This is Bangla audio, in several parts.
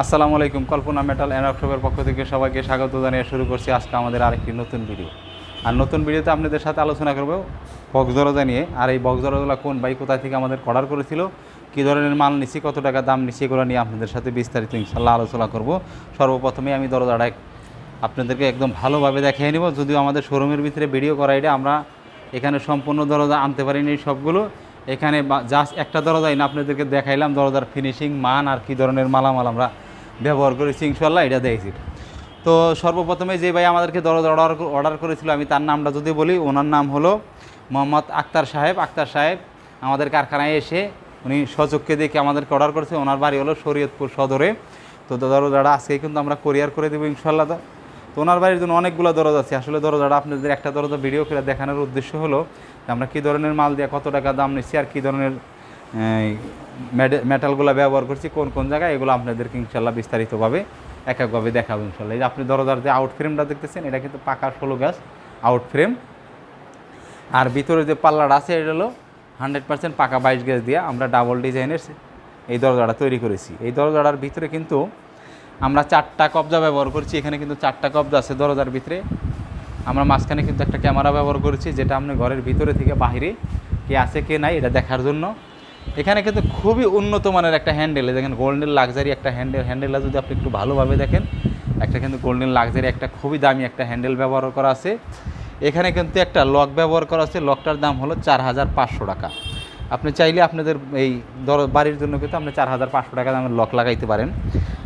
আসসালামু আলাইকুম, কল্পনা মেটাল অ্যান্ড ওয়ার্কশপের পক্ষ থেকে সবাইকে স্বাগত জানিয়ে শুরু করছি আজকে আমাদের আরেকটি নতুন ভিডিও। আর নতুন ভিডিওতে আপনাদের সাথে আলোচনা করব বক্স দরজা নিয়ে। আর এই বক্স দরজাগুলো কোন বাইক কোথায় থেকে আমাদের অর্ডার করেছিল, কী ধরনের মাল নিচ্ছি কত টাকা দাম নিচ্ছি এগুলো নিয়ে আপনাদের সাথে বিস্তারিত ইনশাল্লাহ আলোচনা করব। সর্বপ্রথমে আমি দরজাটা আপনাদেরকে একদম ভালোভাবে দেখিয়ে নেব। যদিও আমাদের শোরুমের ভিতরে ভিডিও করা এটা, আমরা এখানে সম্পূর্ণ দরজা আনতে পারিনি সবগুলো। এখানে জাস্ট একটা দরজাই না, আপনাদেরকে দেখাইলাম দরজার ফিনিশিং মান আর কী ধরনের মালামাল আমরা ব্যবহার করেছি, ইনশাল্লাহ এটা দেখেছি। তো সর্বপ্রথমে যে ভাই আমাদেরকে দরজা অর্ডার অর্ডার করেছিল, আমি তার নামটা যদি বলি, ওনার নাম হলো মোহাম্মদ আক্তার সাহেব। আক্তার সাহেব আমাদের কারখানায় এসে উনি সচক্ষে দেখে আমাদেরকে অর্ডার করেছে। ওনার বাড়ি হলো শরীয়তপুর সদরে। তো দরজাটা আজকে কিন্তু আমরা কোরিয়ার করে দেবো ইনশাল্লাহ। তো ওনার বাড়ির জন্য অনেকগুলো দরজা আছে। আসলে দরজাটা আপনাদের একটা দরজা ভিডিও করে দেখানোর উদ্দেশ্য হলো আমরা কী ধরনের মাল দিয়ে কত টাকা দাম নিচ্ছি আর কী ধরনের মেটালগুলো ব্যবহার করছি, কোন কোন জায়গায় এগুলো আপনাদেরকে ইনশাল্লাহ বিস্তারিতভাবে এক একভাবে দেখাবো ইনশাল্লাহ। এই যে আপনি দরজার যে আউট ফ্রেমটা দেখতেছেন, এটা কিন্তু পাকা ষোলো গ্যাস আউট ফ্রেম আর ভিতরে যে পাল্লাটা আছে, এটা হলো হান্ড্রেড পার্সেন্ট পাকা বাইশ গ্যাস দিয়ে আমরা ডাবল ডিজাইনের এই দরজাটা তৈরি করেছি। এই দরজাটার ভিতরে কিন্তু আমরা চারটা কবজা ব্যবহার করছি। এখানে কিন্তু চারটা কবজা আছে দরজার ভিতরে। আমরা মাঝখানে কিন্তু একটা ক্যামেরা ব্যবহার করেছি, যেটা আপনি ঘরের ভিতরে থেকে বাইরে কে আছে কে নাই, এটা দেখার জন্য। এখানে কিন্তু খুবই উন্নত মানের একটা হ্যান্ডেল। দেখেন গোল্ডেন লাক্সারি একটা হ্যান্ডেল। হ্যান্ডেলটা যদি আপনি একটু ভালোভাবে দেখেন, একটা কিন্তু গোল্ডেন লাক্সারি, একটা খুবই দামি একটা হ্যান্ডেল ব্যবহার করা আছে। এখানে কিন্তু একটা লক ব্যবহার করা আছে। লকটার দাম হলো চার হাজার পাঁচশো টাকা। আপনি চাইলে আপনাদের এই দর, বাড়ির জন্য কিন্তু আপনি চার হাজার পাঁচশো টাকা দামের লক লাগাইতে পারেন।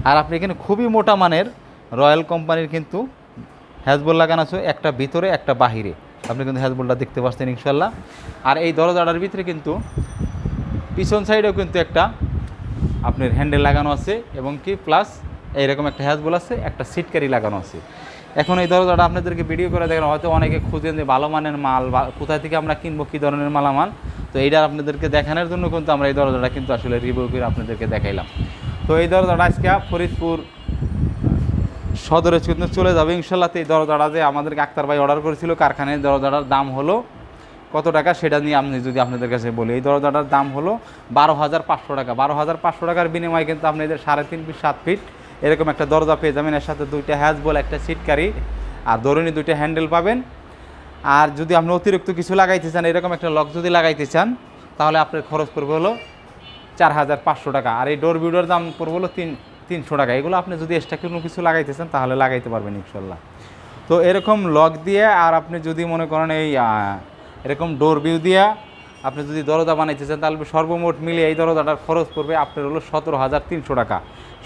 আর আপনি এখানে খুবই মোটা মানের রয়্যাল কোম্পানির কিন্তু হ্যাজবোল লাগানো আছে, একটা ভিতরে, একটা বাহিরে। আপনি কিন্তু হ্যাজবলটা দেখতে পাচ্ছেন ইনশাল্লাহ। আর এই দরজাটার ভিতরে কিন্তু পিছন সাইডেও কিন্তু একটা আপনার হ্যান্ডেল লাগানো আছে এবং কি প্লাস এইরকম একটা হ্যাজবল আছে, একটা সিটকারি লাগানো আছে। এখন এই দরজাটা আপনাদেরকে ভিডিও করে দেখেন, হয়তো অনেকে খুঁজেন যে ভালো মানের মাল বা কোথা থেকে আমরা কিনবো, কী ধরনের মালামাল। তো এইটা আপনাদেরকে দেখানোর জন্য কিন্তু আমরা এই দরজাটা কিন্তু আসলে রিভিউ করে আপনাদেরকে দেখাইলাম। তো এই দরজাটা আজকে ফরিদপুর সদরে কিন্তু চলে যাবে। ইনশাল্লাহতে এই দরজাটা যে আমাদেরকে আক্তার ভাই অর্ডার করেছিল কারখানায় দরজাটার দাম হলো কত টাকা সেটা নিয়ে আপনি যদি আপনাদের কাছে বলি, এই দরজাটার দাম হলো বারো হাজার পাঁচশো টাকা। বারো হাজার পাঁচশো টাকার বিনিময়ে কিন্তু আপনি এদের সাড়ে তিন ফিট, সাত ফিট এরকম একটা দরজা পেয়ে যাবেন। এর সাথে দুইটা হ্যাজ বল, একটা সিটকারি আর দরুনি দুইটা হ্যান্ডেল পাবেন। আর যদি আপনি অতিরিক্ত কিছু লাগাইতে চান, এরকম একটা লক যদি লাগাইতে চান, তাহলে আপনার খরচ পড়বে হলো চার হাজার পাঁচশো টাকা। আর এই ডোর বিডোর দাম পড়বে হলো তিন, তিনশো টাকা। এগুলো আপনি যদি এক্সট্রা কোনো কিছু লাগাইতে চান, তাহলে লাগাইতে পারবেন ইনশাল্লাহ। তো এরকম লক দিয়ে আর আপনি যদি মনে করেন এই এরকম ডোর ভিউ দিয়া আপনি যদি দরজা বানাইতে চান, তাহলে সর্বমোট মিলিয়ে এই দরজাটার খরচ পড়বে আপনার হলো সতেরো হাজার তিনশো টাকা।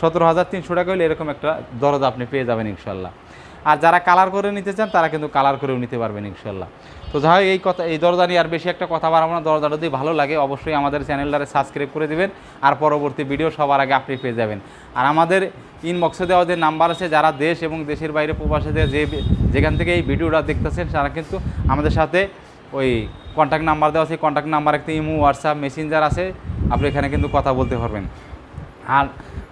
সতেরো হাজার তিনশো টাকা হলে এরকম একটা দরজা আপনি পেয়ে যাবেন ইনশাল্লাহ। আর যারা কালার করে নিতে চান, তারা কিন্তু কালার করেও নিতে পারবেন ইনশাল্লাহ। তো যাই এই কথা এই দরজা নিয়ে আর বেশি একটা কথা বাড়াবো না। দরজাটা যদি ভালো লাগে, অবশ্যই আমাদের চ্যানেলটারে সাবস্ক্রাইব করে দেবেন। আর পরবর্তী ভিডিও সবার আগে আপনি পেয়ে যাবেন। আর আমাদের ইনবক্সে দেওয়া যে নাম্বার আছে, যারা দেশ এবং দেশের বাইরে প্রবাসে যে যেখান থেকে এই ভিডিওটা দেখতেছেন, তারা কিন্তু আমাদের সাথে ওই কন্ট্যাক্ট নাম্বার দেওয়া আছে কন্ট্যাক্ট নাম্বার একটা ইমো হোয়াটসঅ্যাপ মেসেঞ্জার আছে, আপনি এখানে কিন্তু কথা বলতে পারবেন। আর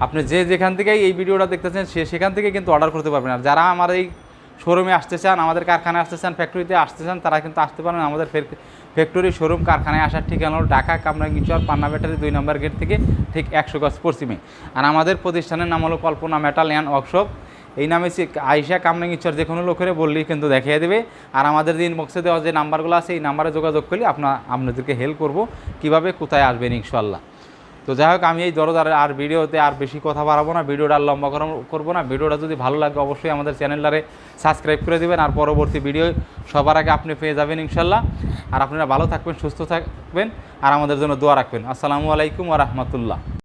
আপনি যে যেখান থেকে এই ভিডিওটা দেখতেছেন, সে সেখান থেকে কিন্তু অর্ডার করতে পারবেন। আর যারা আমার এই শোরুমে আসতে চান, আমাদের কারখানায় আসতে চান ফ্যাক্টরিতে আসতে চান, তারা কিন্তু আসতে পারেন আমাদের ফ্যাক্টরি শোরুম কারখানায় আসার ঠিকানা হলো ঢাকা কামরাঙ্গিচর পান্না ব্যাটারি দুই নম্বর গেট থেকে ঠিক একশো গজ পশ্চিমে। আর আমাদের প্রতিষ্ঠানের নাম হলো কল্পনা মেটাল অ্যান্ড ওয়ার্কশপ। এই নামে সে আইসা কামরাঙ্গিচর যে কোনো লোকের বললেই কিন্তু দেখিয়ে দেবে। আর আমাদের যে ইনবক্সে দেওয়া যে নাম্বারগুলো আছে, এই নাম্বারে যোগাযোগ করলে আপনার আপনাদেরকে হেল্প করব, কীভাবে কোথায় আসবেন ইনশাল্লাহ তো যাই হোক, আমি এই দরজার আর ভিডিওতে আর বেশি কথা বাড়াবো না, ভিডিওটা আর লম্বা করা- করব না। ভিডিওটা যদি ভালো লাগে, অবশ্যই আমাদের চ্যানেলটারে সাবস্ক্রাইব করে দেবেন, আর পরবর্তী ভিডিও সবার আগে আপনি পেয়ে যাবেন ইনশাল্লাহ আর আপনারা ভালো থাকবেন, সুস্থ থাকবেন, আর আমাদের জন্য দোয়া রাখবেন। আসসালামু আলাইকুম ওয়া রাহমাতুল্লাহ।